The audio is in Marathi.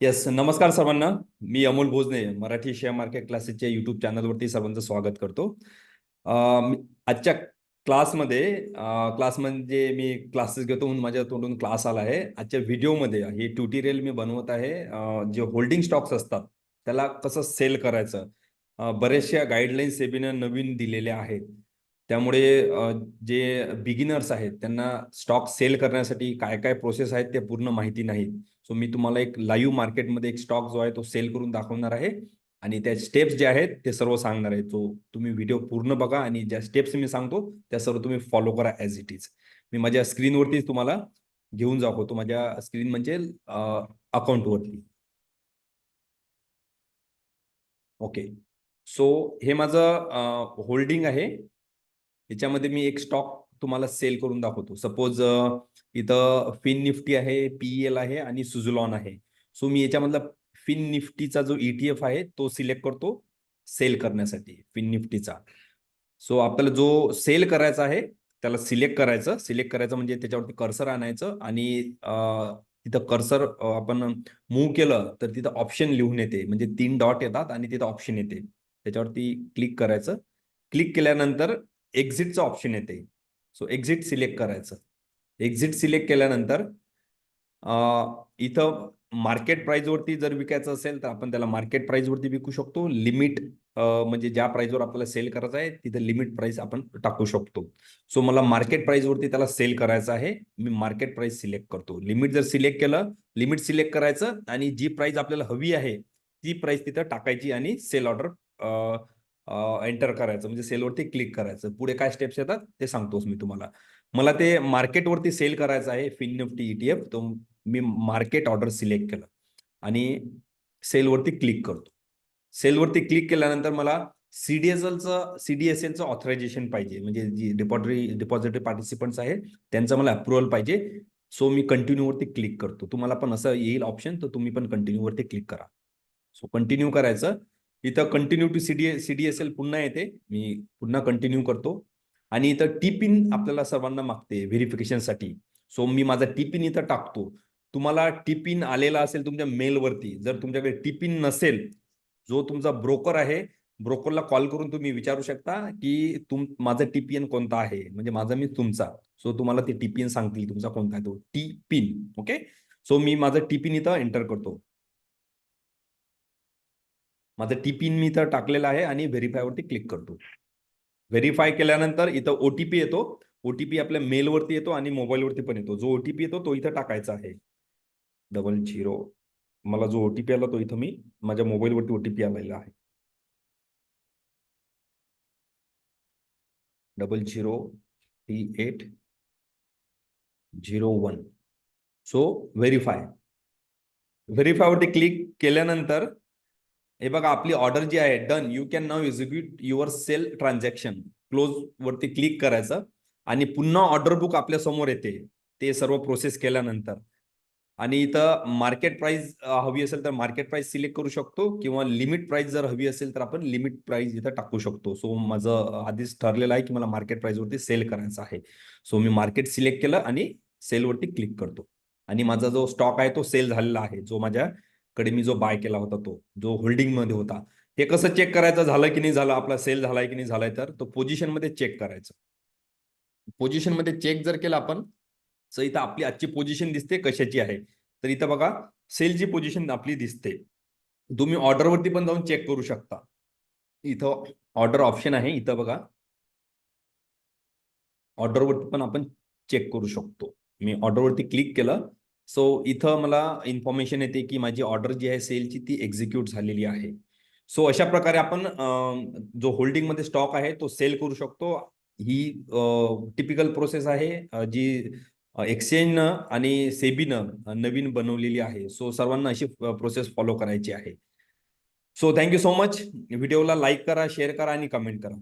येस नमस्कार सर्वांना. मी अमोल भोजने मराठी शेअर मार्केट क्लासेसच्या युट्यूब चॅनलवरती सर्वांचं स्वागत करतो. आजच्या क्लासमध्ये क्लास म्हणजे मी क्लासेस घेतो म्हणून माझ्या तोंडून क्लास आला आहे. आजच्या व्हिडिओमध्ये हे ट्युटोरियल मी बनवत आहे. जे होल्डिंग स्टॉक्स असतात त्याला कसं सेल करायचं? बऱ्याचशा गाईडलाईन्स सेबीनं नवीन दिलेल्या आहेत. त्यामुळे जे बिगिनर्स आहेत त्यांना स्टॉक सेल करण्यासाठी काय काय प्रोसेस आहेत ते पूर्ण माहिती नाहीत सो मी तुम्हाला एक लाईव्ह मार्केटमध्ये एक स्टॉक जो आहे तो सेल करून दाखवणार आहे. आणि त्या स्टेप्स जे आहेत ते सर्व सांगणार आहे. सो तुम्ही व्हिडिओ पूर्ण बघा आणि ज्या स्टेप्स मी सांगतो त्या सर्व तुम्ही फॉलो करा ॲज इट इज मी माझ्या स्क्रीनवरती तुम्हाला घेऊन दाखवतो माझ्या स्क्रीन म्हणजे अकाउंटवरती ओके सो हे माझं होल्डिंग आहे. याच्यामध्ये मी एक स्टॉक तुम्हाला सेल करून दाखवतो. सपोज इथं फिन निफ्टी आहे पीएल आहे आणि सुझलॉन आहे. सो मी याच्यामधला फिन निफ्टीचा जो ईटीएफ आहे तो सिलेक्ट करतो सेल करण्यासाठी फिन निफ्टीचा सो आपल्याला जो सेल करायचा आहे त्याला सिलेक्ट करायचं. सिलेक्ट करायचं म्हणजे त्याच्यावरती कर्सर आणायचं आणि तिथं कर्सर आपण मूव्ह केलं तर तिथं ऑप्शन लिहून येते. म्हणजे तीन डॉट येतात आणि तिथं ऑप्शन येते. त्याच्यावरती क्लिक करायचं. क्लिक केल्यानंतर एक्झिटचं ऑप्शन येते. सो एक्झिट सिलेक्ट करायचं. एक्झिट सिलेक्ट केल्यानंतर इथं मार्केट प्राईजवरती जर विकायचं असेल तर आपण त्याला मार्केट प्राईजवरती विकू शकतो. लिमिट म्हणजे ज्या प्राईजवर आपल्याला सेल करायचं आहे तिथं लिमिट प्राईस आपण टाकू शकतो. सो मला मार्केट प्राईजवरती त्याला सेल करायचं आहे मी मार्केट प्राईस सिलेक्ट करतो. लिमिट जर सिलेक्ट केलं लिमिट सिलेक्ट करायचं आणि जी प्राईज आपल्याला हवी आहे ती प्राईस तिथं टाकायची आणि सेल ऑर्डर एंटर करायचं म्हणजे सेलवरती क्लिक करायचं. पुढे काय स्टेप्स येतात? ते सांगतोच मी तुम्हाला. मला ते मार्केटवरती सेल करायचं आहे फिन निफ्टी ईटीएफ तो मी मार्केट ऑर्डर सिलेक्ट केलं आणि सेलवरती क्लिक करतो. सेलवरती क्लिक केल्यानंतर मला सीडीएसएलचं सीडीएसएलचं ऑथरायझेशन पाहिजे. म्हणजे जी डिपॉझिटरी डिपॉझिटरी पार्टिसिपंट्स आहेत त्यांचं मला अप्रुव्हल पाहिजे. सो मी कंटिन्यूवरती क्लिक करतो. तुम्हाला पण असं येईल ऑप्शन तर तुम्ही पण कंटिन्यूवरती क्लिक करा. सो कंटिन्यू करायचं. इथं कंटिन्यू टू सीडी सीडीएसएल पुन्हा येते. मी पुन्हा कंटिन्यू करतो. आणि इथं टिपिन आपल्याला सर्वांना मागते व्हेरिफिकेशनसाठी सो मी माझा टिपिन इथं टाकतो. तुम्हाला टिपिन आलेला असेल तुमच्या मेलवरती जर तुमच्याकडे टिपिन नसेल जो तुमचा ब्रोकर आहे ब्रोकरला कॉल करून तुम्ही विचारू शकता की तुम माझा टी कोणता आहे? म्हणजे माझा मी तुमचा. सो तुम्हाला ते टी सांगतील तुमचा कोणता आहे तो टी पिन ओके सो मी माझा टिपिन इथं एंटर करतो. माझं टीपिन मी इथं टाकलेलं आहे आणि व्हेरीफायवरती क्लिक करतो. व्हेरीफाय केल्यानंतर इथं ओटीपी येतो. ओटीपी आपल्या मेलवरती येतो आणि मोबाईलवरती पण येतो. जो ओटीपी येतो तो इथं टाकायचा आहे. डबल झिरो मला जो ओटीपी आला तो इथं मी माझ्या मोबाईलवरती ओटीपी आलेला आहे. Double zero three eight zero one so verify व्हेरीफायवरती click केल्यानंतर हे बघा आपली ऑर्डर जी आहे done you can now execute your sell transaction close वरती क्लिक करायचं. आणि पुन्हा ऑर्डर बुक आपल्यासमोर येते. ते सर्व प्रोसेस केल्यानंतर. आणि इथं मार्केट प्राइस हवी असेल तर मार्केट प्राइस सिलेक्ट करू शकतो. किंवा लिमिट प्राइस जर हवी असेल तर आपण लिमिट प्राइस इथं टाकू शकतो. सो माझं आधीच ठरलेलं आहे की मला मार्केट प्राइसवरती सेल करायचं आहे. सो मी मार्केट सिलेक्ट केलं आणि सेलवरती क्लिक करतो. आणि माझा जो स्टॉक आहे तो सेल झालेला आहे. जो माझ्या कडे मी जो बाय केला होता तो जो होल्डिंगमध्ये होता हे कसं चेक करायचं झालं की नाही झालं आपला सेल झालाय की नाही झालाय तर तो पोझिशनमध्ये चेक करायचं. पोझिशनमध्ये चेक जर केलं आपण तर इथं आपली आजची पोझिशन दिसते कशाची आहे. तर इथं बघा सेलची पोझिशन आपली दिसते. तुम्ही ऑर्डरवरती पण जाऊन चेक करू शकता. इथं ऑर्डर ऑप्शन आहे इथं बघा. ऑर्डरवरती पण आपण चेक करू शकतो. मी ऑर्डरवरती क्लिक केलं सो इथं मला इन्फॉर्मेशन येते की माझी ऑर्डर जी आहे सेलची ती एक्झिक्यूट झालेली आहे. सो अशा प्रकारे आपण जो होल्डिंगमध्ये स्टॉक आहे तो सेल करू शकतो. ही टिपिकल प्रोसेस आहे जी एक्सचेंजनं आणि सेबीनं नवीन बनवलेली आहे. सो सर्वांना अशी प्रोसेस फॉलो करायची आहे. So thank you so much व्हिडिओला लाईक करा शेअर करा आणि कमेंट करा.